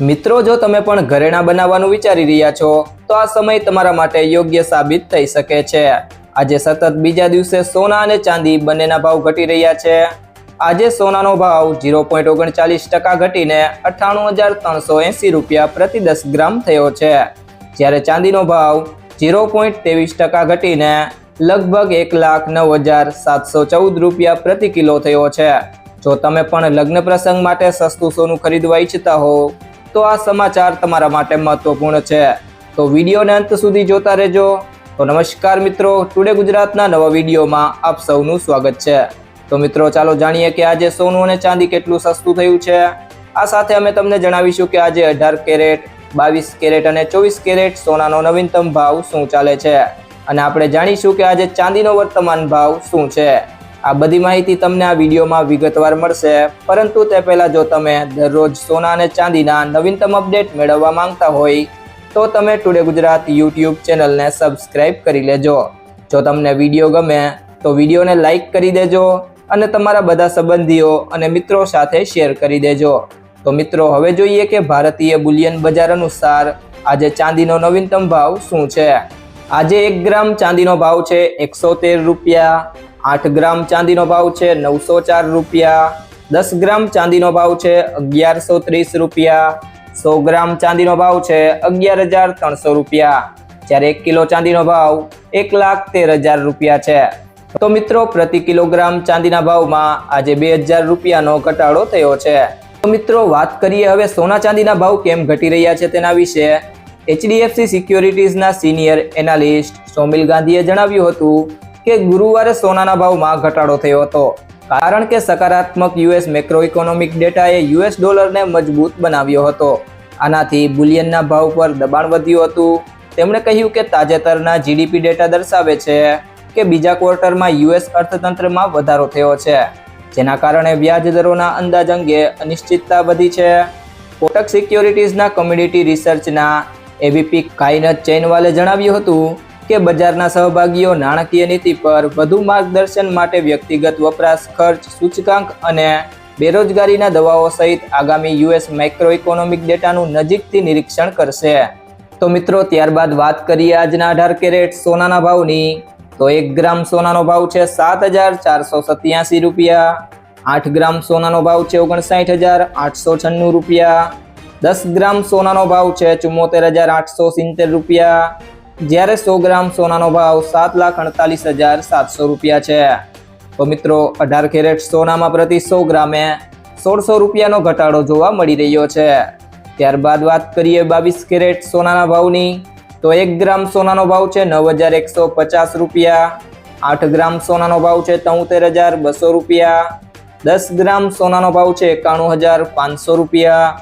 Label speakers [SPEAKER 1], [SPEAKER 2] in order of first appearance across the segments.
[SPEAKER 1] મિત્રો, જો તમે પણ ઘરેણાં બનાવવાનું વિચારી રહ્યા છો, તો આ સમય તમારા માટે યોગ્ય સાબિત થઈ શકે છે. આજે સતત બીજા દિવસે સોના અને ચાંદી બંનેના ભાવ ઘટી રહ્યા છે. આજે સોનાનો ભાવ ઝીરો પોઈન્ટ ઓગણચાલીસ ટકા ઘટીને અઠ્ઠાણું હજાર ત્રણસો એંસી રૂપિયા પ્રતિ દસ ગ્રામ થયો છે. જ્યારે ચાંદીનો ભાવ ઝીરો પોઈન્ટ ત્રેવીસ ટકા ઘટીને લગભગ એક લાખ નવ હજાર સાતસો ચૌદ રૂપિયા પ્રતિ કિલો થયો છે. જો તમે પણ લગ્ન પ્રસંગ માટે સસ્તું સોનું ખરીદવા ઈચ્છતા હો તો આ સમાચાર તમારા માટે મહત્વપૂર્ણ છે. તો વિડીયોને અંત સુધી જોતા રહેજો. તો નમસ્કાર મિત્રો, ટુડે ગુજરાતના નવા વિડીયોમાં આપ સૌનું સ્વાગત છે. તો મિત્રો, ચાલો જાણીએ કે આજે સોનું અને ચાંદી કેટલું સસ્તું થયું છે. આ સાથે અમે તમને જણાવીશું કે આજે અઢાર કેરેટ, બાવીસ કેરેટ અને ચોવીસ કેરેટ સોનાનો નવીનતમ ભાવ શું ચાલે છે. અને આપણે જાણીશું કે આજે ચાંદીનો વર્તમાન ભાવ શું છે. આ બધી માહિતી તમને આ વિડીયોમાં વિગતવાર મળશે. પરંતુ તે પહેલાં જો તમે દરરોજ સોના અને ચાંદીના નવીનતમ અપડેટ મેળવવા માંગતા હોય, તો તમે ટુડે ગુજરાત યુટ્યુબ ચેનલને સબસ્ક્રાઇબ કરી લેજો. જો તમને વીડિયો ગમે, તો વિડીયોને લાઈક કરી દેજો અને તમારા બધા સંબંધીઓ અને મિત્રો સાથે શેર કરી દેજો. તો મિત્રો, હવે જોઈએ કે ભારતીય બુલિયન બજાર અનુસાર આજે ચાંદીનો નવીનતમ ભાવ શું છે? આજે એક ગ્રામ ચાંદીનો ભાવ છે એકસો રૂપિયા. આઠ ગ્રામ ચાંદીનો ભાવ છે નવસો ચાર રૂપિયા. દસ ગ્રામ ચાંદીનો ભાવ છે અગિયારસો ત્રીસ રૂપિયા. સો ગ્રામ ચાંદીનો ભાવ છે અગિયાર હજાર ત્રણસો રૂપિયા. જ્યારે એક કિલો ચાંદીનો ભાવ એક લાખ તેર હજાર રૂપિયા છે. તો મિત્રો, પ્રતિ કિલોગ્રામ ચાંદીના ભાવમાં આજે બે હજાર રૂપિયાનો ઘટાડો થયો છે. તો મિત્રો, વાત કરીએ હવે સોના ચાંદીના ભાવ કેમ ઘટી રહ્યા છે તેના વિશે. એચડીએફસી સિક્યોરિટીઝના સિનિયર એનાલિસ્ટ સોમિલ ગાંધીએ જણાવ્યું હતું કે ગુરુવારે સોનાના ભાવમાં ઘટાડો થયો હતો. કારણ કે સકારાત્મક યુએસ મેક્રો ઇકોનોમિક ડેટાએ યુએસ ડોલરને મજબૂત બનાવ્યો હતો. આનાથી બુલિયનના ભાવ પર દબાણ વધ્યું હતું. તેમણે કહ્યું કે તાજેતરના જીડીપી ડેટા દર્શાવે છે કે બીજા ક્વાર્ટરમાં યુએસ અર્થતંત્રમાં વધારો થયો છે, જેના કારણે વ્યાજ દરોના અંદાજ અંગે અનિશ્ચિતતા વધી છે. કોટક સિક્યોરિટીઝના કોમ્યુનિટી રિસર્ચના એબીપી કાઇનત ચૈનવાલે જણાવ્યું હતું કે બજારના સહભાગીઓ નાણાકીય નીતિ પર વધુ માર્ગદર્શન માટે વ્યક્તિગત વપરાશ ખર્ચ, સૂચકાંક અને બેરોજગારીના દવાઓ સહિત આગામી યુએસ માઇક્રો ઇકોનોમિક ડેટાનું નજીકથી નિરીક્ષણ કરશે. તો મિત્રો, ત્યારબાદ વાત કરીએ આજના અઢાર કેરેટ સોનાના ભાવની. તો એક ગ્રામ સોનાનો ભાવ છે સાત હજાર ચારસો સત્યાસી રૂપિયા. આઠ ગ્રામ સોનાનો ભાવ છે ઓગણસાઠ હજાર આઠસો છન્નું રૂપિયા. દસ ગ્રામ સોનાનો ભાવ છે ચુમ્મોતેર હજાર આઠસો સિત્તેર રૂપિયા. જ્યારે સો ગ્રામ સોનાનો ભાવ સાત લાખ અડતાલીસ હજાર સાતસો રૂપિયા છે. તો મિત્રો, અઢાર કેરેટ સોનામાં પ્રતિ સો ગ્રામે સોળસો રૂપિયાનો ઘટાડો જોવા મળી રહ્યો છે. ત્યારબાદ વાત કરીએ બાવીસ કેરેટ સોનાના ભાવની, તો એક ગ્રામ સોનાનો ભાવ છે નવ હજાર એકસો પચાસ રૂપિયા. આઠ ગ્રામ સોનાનો ભાવ છે તોતેર હજાર બસો રૂપિયા. દસ ગ્રામ સોનાનો ભાવ છે એકાણું હજાર પાંચસો રૂપિયા.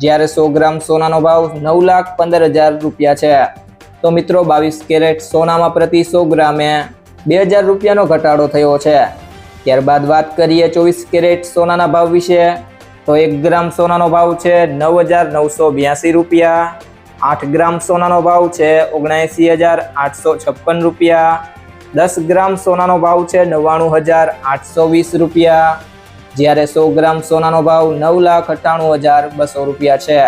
[SPEAKER 1] જ્યારે સો ગ્રામ સોનાનો ભાવ નવ લાખ પંદર હજાર રૂપિયા છે. તો મિત્રો બાવીસ કેરેટ સોનામાં પ્રતિ સો ગ્રામે બે હજાર રૂપિયાનો ઘટાડો થયો છે. ત્યારબાદ વાત કરીએ ચોવીસ કેરેટ સોનાના ભાવ વિશે, તો એક ગ્રામ સોનાનો ભાવ છે નવ હજાર નવસો બ્યાસી રૂપિયા, આઠ ગ્રામ સોનાનો ભાવ છે ઓગણએંસી હજાર આઠસો છપ્પન રૂપિયા, દસ ગ્રામ સોનાનો ભાવ છે નવ્વાણું હજાર આઠસો વીસ રૂપિયા, જ્યારે સો ગ્રામ સોનાનો ભાવ નવ લાખ અઠ્ઠાણું હજાર બસો રૂપિયા છે.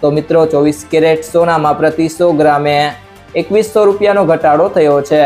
[SPEAKER 1] તો મિત્રો ચોવીસ કેરેટ સોનામાં પ્રતિ સો ગ્રામે એકવીસો રૂપિયાનો ઘટાડો થયો છે.